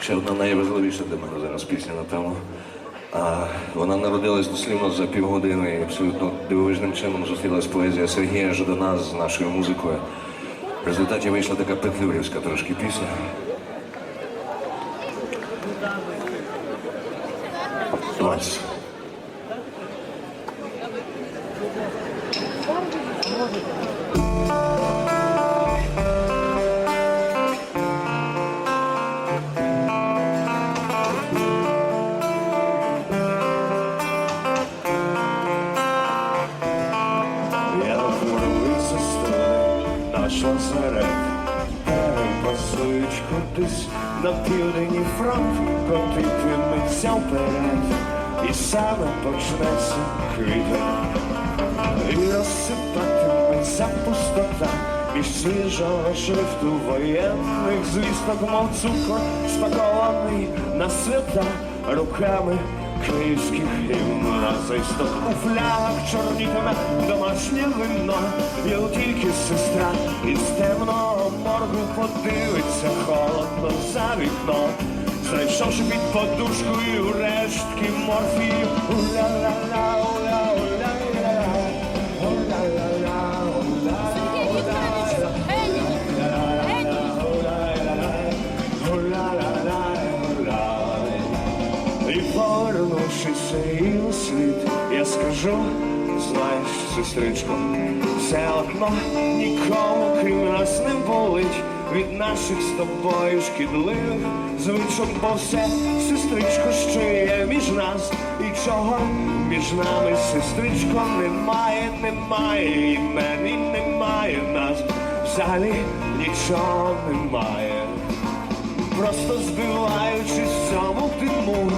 Ще одна найважливіша для мене зараз пісня, напевно. А, вона народилась дослівно за півгодини і абсолютно дивовижним чином зустрілась поезія Сергія Жадана з нашою музикою. В результаті вийшла така петлюрівська трошки пісня. Ось. Наш озерет Перепасують кудись на південні фронт Котитиметься вперед. І саме почнеться квітень І розсипатиметься пустота Між свіжого шрифту воєнних звісток, мов цукор спакований на свята руками київських гімн расисток у флягах чорнітиме домашнє вино, от тільки сестра із темного моргу подивиться холодно за вікно, знайшовши під подушкою рештки морфію. Уля-ла-ла, уля-уля-ля, повернувшися і світ, я скажу, знаєш, сестричко, все одно нікому крім нас не болить. Від наших з тобою шкідливих звичок, бо все, сестричко, що є між нас, і чого між нами, сестричко, немає, немає. І немає нас, взагалі нічого немає. Просто збиваючись в цьому диму,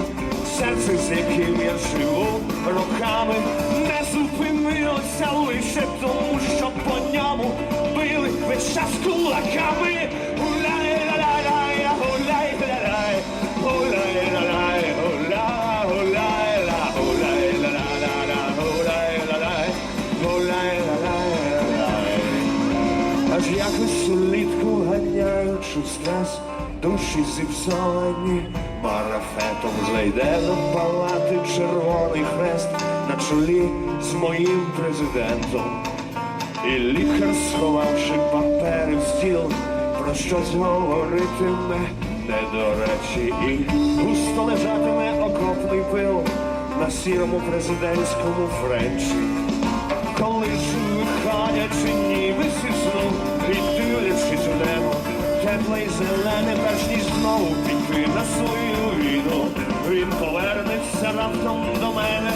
роками, не зупинилося лише тому, що по ньому били весь час кулаками. Якось улітку ганяючи стрес, душі зіпсовані, марафетом вже йде до палати червоний хрест на чолі з моїм президентом. І лікар, сховавши папери в стіл, про щось говоритиме не речі, і густо лежатиме окопний пил на сірому президентському френчі. Коли ж виходячи ніби сну і дивлячись в небо, тепле й зелене, перш ніж знову піти на свою війну, він повернеться раптом до мене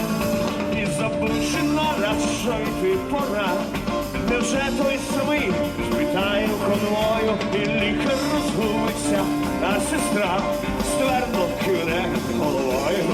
і забувши нараз, що йти пора. Невже той самий спитає конвою, і лікар розгубиться, а сестра ствердно кивне головою.